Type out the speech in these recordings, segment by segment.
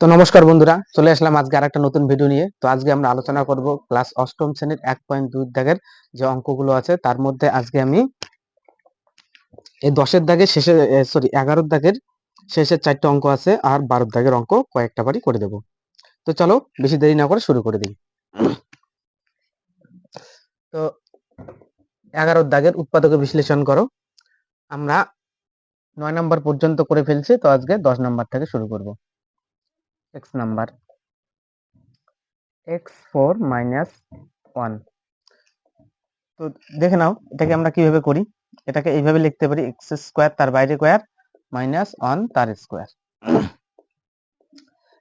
তো নমস্কার বন্ধুরা, চলে আসলাম আজকে আর একটা নতুন ভিডিও নিয়ে। তো আজকে আমরা আলোচনা করব ক্লাস অষ্টম শ্রেণির এক পয়েন্ট দুই দাগের যে অঙ্কগুলো আছে, তার মধ্যে আজকে আমি এই দশের দাগের শেষে সরি এগারোর দাগের শেষের চারটে অঙ্ক আছে আর বারোর দাগের অঙ্ক কয়েকটা বারই করে দেব। তো চলো, বেশি দেরি না করে শুরু করে দিই। তো এগারোর দাগের উৎপাদক বিশ্লেষণ করো। আমরা নয় নম্বর পর্যন্ত করে ফেলছি, তো আজকে দশ নম্বর থেকে শুরু করব। X number X four minus one তো দেখে নাও, এটাকে আমরা কীভাবে করি? এটাকে এইভাবে লিখতে পারি এক্স স্কোয়ার তার বাইরে স্কোয়ার মাইনাস ওয়ান তার স্কোয়ার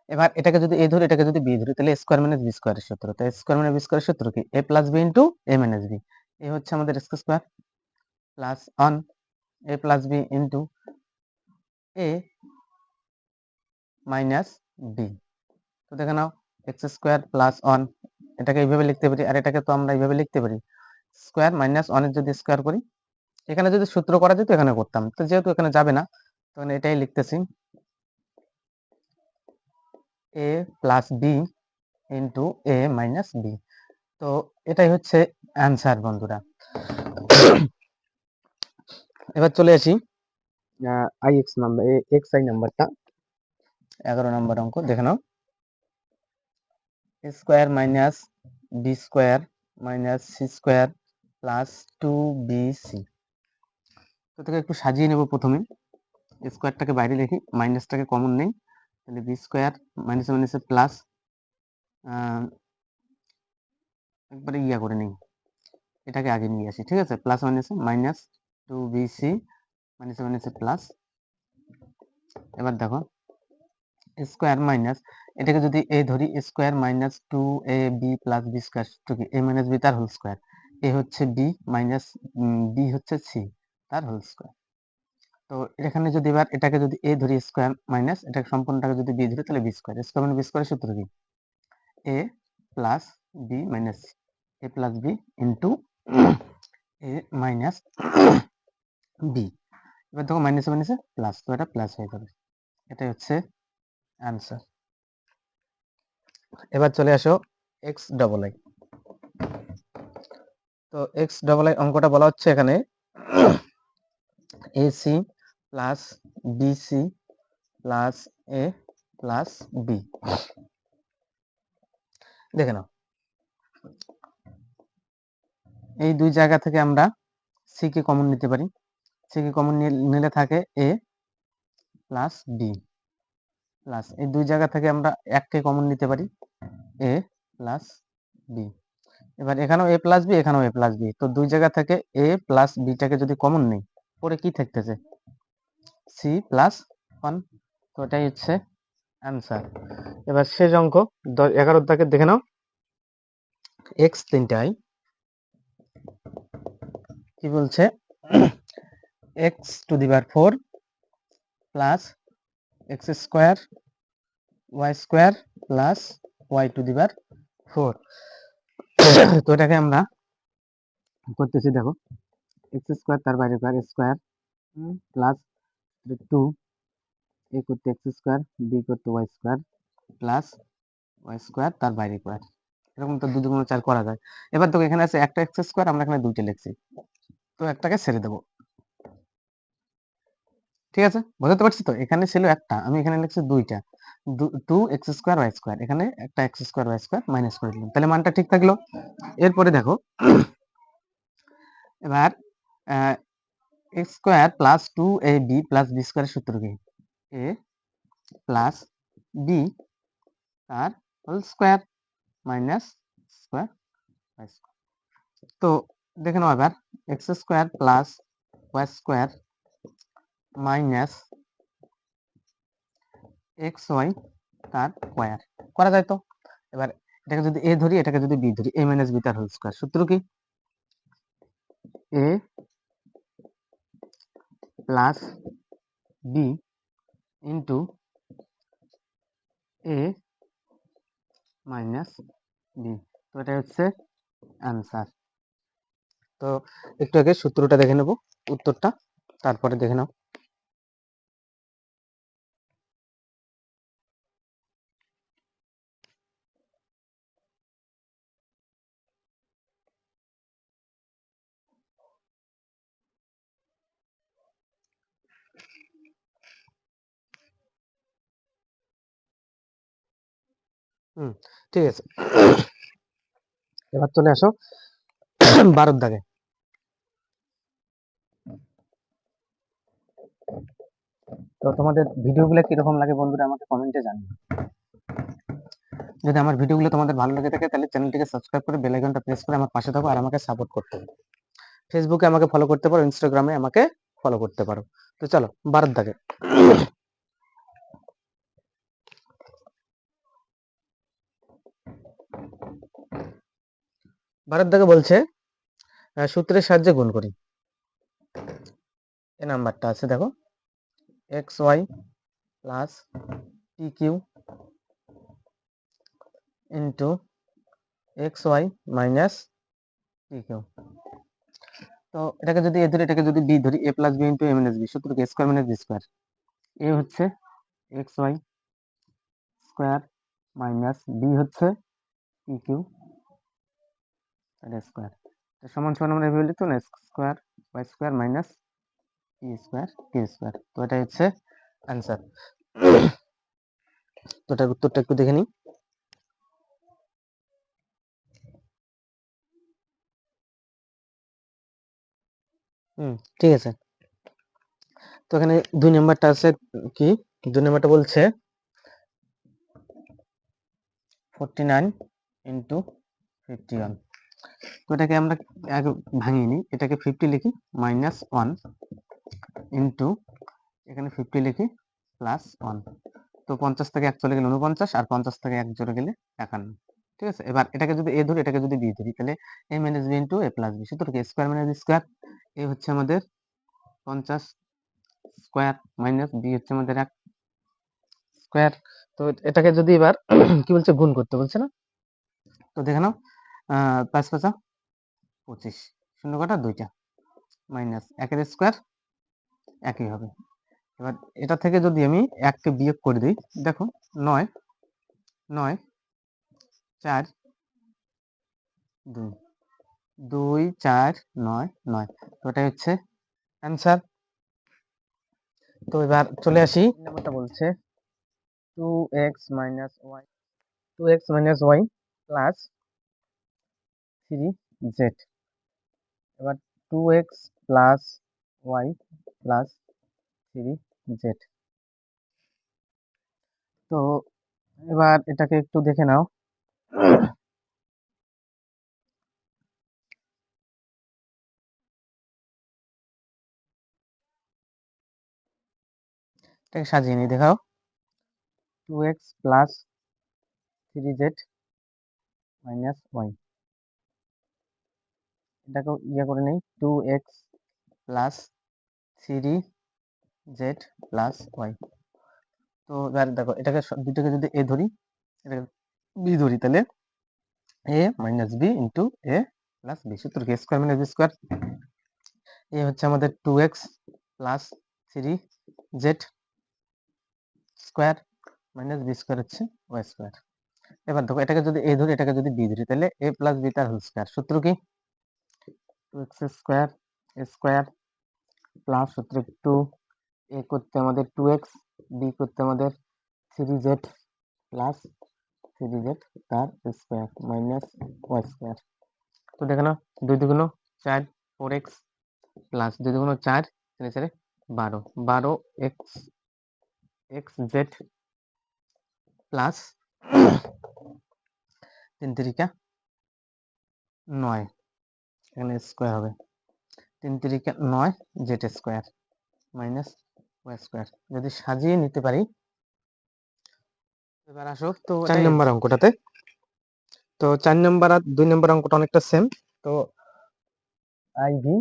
এবার এটাকে যদি এ ধরে এটাকে যদি বি ধরি, তাহলে স্কোয়ার মাইনাস বি স্কোয়ারের সূত্র। তাই স্কোয়ার মাইনাস বি স্কোয়ারের সূত্র কি? A plus B into A minus B A হচ্ছে আমাদের X square plus one A plus B into A minus B তো দেখে নাও এক্স স্কোয়ার প্লাস ওয়ান এটাকে এইভাবে লিখতে পারি, আর এটাকে তো আমরা এইভাবে লিখতে পারি। স্কোয়ার মাইনাস ওয়ানের যদি স্কোয়ার করি, এখানে যদি সূত্র করা যেত, এখানে করতাম। তো যেহেতু এখানে যাবে না তখন এটাই লিখতেছি। A plus B into A minus B তো এটাই হচ্ছে অ্যান্সার বন্ধুরা। এবার চলে আসি। I X number X I নাম্বারটা এগারো নম্বর অঙ্ক, দেখে নাও। Square minus B square minus C square plus two B C তো তোকে একটু সাজিয়ে নেব প্রথমে। স্কোয়ারটাকে বাইরে লিখি মাইনাসটাকে কমন নেই। তাহলে বি স্কোয়ার মাইনাস মাইনাসে প্লাস একবারে ইয়া করে নিই। এটাকে আগে নিয়ে আসি, ঠিক আছে? প্লাস মাইনাসে মাইনাস টু বি সি মাইনাসে মাইনাসে প্লাস এবার দেখো স্কোয়ার মাইনাস এটাকে যদি এ ধরি square minus two A B plus B square সূত্র কি এ মাইনাস বি তার হোল স্কোয়ার এ হচ্ছে বি মাইনাস বি হচ্ছে সি তার হোল স্কোয়ার তো এখানে যদি এবার এটাকে যদি এ ধরি স্কোয়ার মাইনাস এটাকে সম্পূর্ণটাকে যদি বি ধরি, তাহলে বি স্কোয়ার স্কোয়ার মানে বি স্কোয়ারের সূত্র কি? A plus B minus A plus B into A minus B এবার দেখো মাইনাসে মাইনাসে প্লাস তো এটা প্লাস হয়ে যাবে। এটাই হচ্ছে অ্যান্সার এবার চলে আসো এক্স ডবল আই তো এক্স ডবল আই অঙ্কটা বলা হচ্ছে এখানে AC plus BC plus A plus B দেখে নাও। এই দুই জায়গা থেকে আমরা সি কে কমন নিতে পারি। সি কে কমন নিলে থাকে এ প্লাস বি প্লাস এই দুই জায়গা থেকে আমরা এককে কমন নিতে পারি। এ প্লাস বি এবার এখানেও এ প্লাস বি এখানেও এ প্লাস বি তো দুই জায়গা থেকে এ প্লাস বিটাকে যদি কমন নেই, পরে কি থাকতেছে? সি প্লাস ওয়ান তো এটাই হচ্ছে অ্যান্সার এবার শেষ অঙ্ক এগারো দাগে দেখে নাও। এক্স তিনটাই কি বলছে? X to the power four plus X square Y square plus Y to the power four তো এটাকে আমরা করতেছি, দেখো এক্স স্কোয়ার তার বাইরে স্কোয়ার প্লাস টু এ করতে এক্স স্কোয়ার বি করতে Y square plus Y square তার বাইরে স্কোয়ার এরকম তো দুগুণ চার করা যায়। এবার তো এখানে আছে একটা এক্স স্কোয়ার আমরা এখানে দুইটা লিখছি। তো একটাকে ছেড়ে দেবো। ঠিক আছে? বোঝাতে পারছি তো? এখানে ছিল একটা, আমি এখানে লিখছি দুইটা। Two X square Y square এখানে একটা X square Y square minus করে দিলাম। তাহলে মানটা ঠিক থাকল? এরপরে দেখো, এবার X square plus two A B plus B স্কোয়ারের সূত্র কি? এ প্লাস বি তার whole square minus square Y square তো, দেখে নাও এবার X square plus Y square minus X Y তার স্কোয়ার। করা যায় তো? এবার এটাকে যদি এ ধরি, এটাকে যদি বি ধরি, এ মাইনাস বি তার হোল স্কোয়ার সূত্র কি? A plus B into A minus B তো এটা হচ্ছে অ্যান্সার তো একটু আগে সূত্রটা দেখে নেব, উত্তরটা, তারপরে দেখে নাও। ঠিক আছে। এবার চলে আসো বারোর দাগে। তো তোমাদের ভিডিওগুলো কীরকম লাগে বন্ধুরা আমাকে কমেন্টে জানিও। যদি আমার ভিডিওগুলো তোমাদের ভালো লেগে থাকে তাহলে চ্যানেলটিকে সাবস্ক্রাইব করে বেল আইকনটা প্রেস করে আমার পাশে থাকো আর আমাকে সাপোর্ট করতে হবে। ফেসবুকে আমাকে ফলো করতে পারো ইনস্টাগ্রামে আমাকে ফলো করতে পারো। তো চলো, বারোর দাগে। দাগে বলছে সূত্রের সাহায্যে গুণ করি। এ নাম্বারটা আছে, দেখো। X Y plus T Q into X Y minus T Q. তো এটাকে যদি এ ধরি, এটাকে যদি বি ধরি, A plus B into A minus B সূত্র কি square minus B square. A হচ্ছে X Y square minus B হচ্ছে টি কিউ। স্কোয়ার সমান সমান আমরা এভাবে লিখতো না square Y square minus T square T square তো এটা হচ্ছে অ্যান্সার তো এটার উত্তরটা একটু দেখে নিই। হুম, ঠিক আছে। তো এখানে দুই নাম্বারটা আছে কি? দুই নাম্বারটা বলছে forty nine into fifty one তো এটাকে আমরা আগে ভাঙিয়ে নিই। এটাকে ফিফটি লিখি মাইনাস ওয়ান ইন্টু এখানে ফিফটি লিখি প্লাস ওয়ান তো পঞ্চাশ থেকে এক চলে গেলে উনপঞ্চাশ আর পঞ্চাশ থেকে এক জোরে গেলে একান্ন। ঠিক আছে? এবার এটাকে যদি এ ধরি, এটাকে যদি বি ধরি, তাহলে A minus B into A plus B সুতরাং স্কোয়ার মাইনাস স্কোয়ার এ হচ্ছে আমাদের পঞ্চাশ স্কোয়ার মাইনাস বি হচ্ছে আমাদের এক স্কোয়ার তো এটাকে যদি এবার কি বলছে? গুণ করতে বলছে না? তো দেখে নাও পাঁচ পাঁচা, পঁচিশ। শূন্য কটা? দুইটা। মাইনাস একের স্কোয়ার একই হবে। এবার এটা থেকে যদি আমি এককে বিয়োগ করে দিই, দেখো, নয় নয়, চার, দুই দুই, চার, নয় নয়। তো এটাই হচ্ছে অ্যান্সার তো এবার চলে আসি। নাম্বারটা বলছে two X minus Y two X minus Y plus three Z. এবার two X plus Y plus three Z. তো এবার এটাকে একটু দেখে নাও। এটাকে সাজিয়ে নিই দেখাও। Two X plus three Z minus Y. এটাকেও ইয়ে করে নেই। Two X plus three Z plus Y তো দেখো, এটাকে দুটোকে যদি এ ধরি, এটাকে বি ধরি তাহলে A minus B into A plus B সূত্র কি square minus B square A হচ্ছে আমাদের two X plus three Z square minus B square হচ্ছে ওয়াই স্কোয়ার এবার দেখো, এটাকে যদি এ ধরি, এটাকে যদি বি ধরি, তাহলে এ প্লাস বি তার হোল স্কোয়ার সূত্র কি? এক্স স্কোয়ার স্কোয়ার প্লাস সূত্র টু এ করতে আমাদের টু এক্স বি করতে আমাদের three Z plus three Z তার স্কোয়ার মাইনাস ওয়াই স্কোয়ার তো দেখে নাও, দুই দুগুণ চার ফোর এক্স প্লাস দুই দুগুণ চার তিন চারে বারো। বারো এক্স এক্স জেড প্লাস তিন তিরিকা নয়। এখানে স্কোয়ার হবে। তিন তিরিকা নয় Z square minus Y square যদি সাজিয়ে নিতে পারি এবার আসো তো চার নম্বর অঙ্কটাতে। তো চার নম্বর আর দুই নম্বর অঙ্কটা অনেকটা সেম তো আই ভি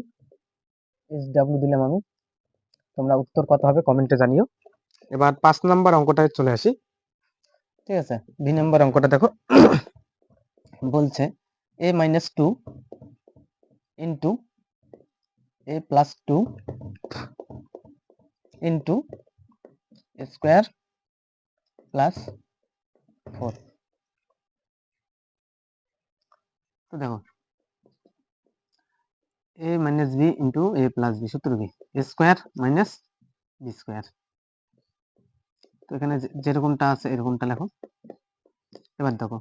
এস ডাব্লিউ দিলাম আমি। তোমরা উত্তর কত হবে কমেন্টে জানিও। এবার পাঁচ নম্বর অঙ্কটায় চলে আসি। ঠিক আছে? দুই নম্বর অঙ্কটা দেখো। বলছে A minus two into A plus two into square plus four তো দেখো A minus B into A plus B সূত্র কি? স্কোয়ার মাইনাস বি স্কোয়ার তো এখানে যেরকমটা আছে এরকমটা লেখো। এবার দেখো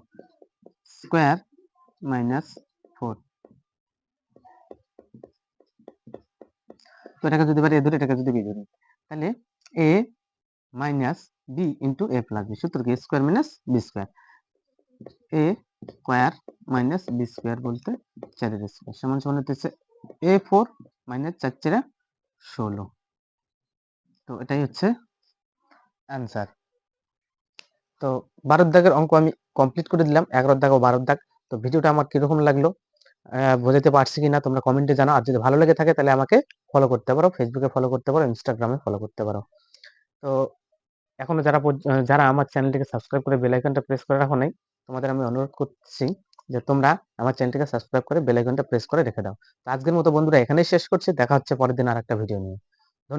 স্কোয়ার মাইনাস তো এটাকে যদি পারি এ ধরি, এটাকে যদি বি ধরি, তাহলে A minus B into A plus B সূত্র কি square minus B square A square minus B square বলতে চারের স্কোয়ার সমান সমান হতেছে এ ফোর মাইনাস চার চারে ষোলো। তো এটাই হচ্ছে অ্যান্সার তো বারোর দাগের অঙ্ক আমি কমপ্লিট করে দিলাম এগারোর দাগ ও বারোর দাগ। তো ভিডিওটা আমার কীরকম লাগল? বোঝাতে পারছি কিনা তোমরা কমেন্টে জানাও। আর যদি ভালো লেগে থাকে তাহলে আমাকে ফলো করতে পারো ফেসবুকে ফলো করতে পারো ইনস্টাগ্রামে ফলো করতে পারো। তো এখনও যারা যারা আমার চ্যানেলটিকে সাবস্ক্রাইব করে বেল আইকনটা প্রেস করে রাখো নাই, তোমাদের আমি অনুরোধ করছি যে তোমরা আমার চ্যানেলটিকে সাবস্ক্রাইব করে বেল প্রেস করে রেখে দাও। তো আজকের মতো বন্ধুরা এখানেই শেষ করছি, দেখা হচ্ছে পরের দিন আর একটা ভিডিও নিয়ে।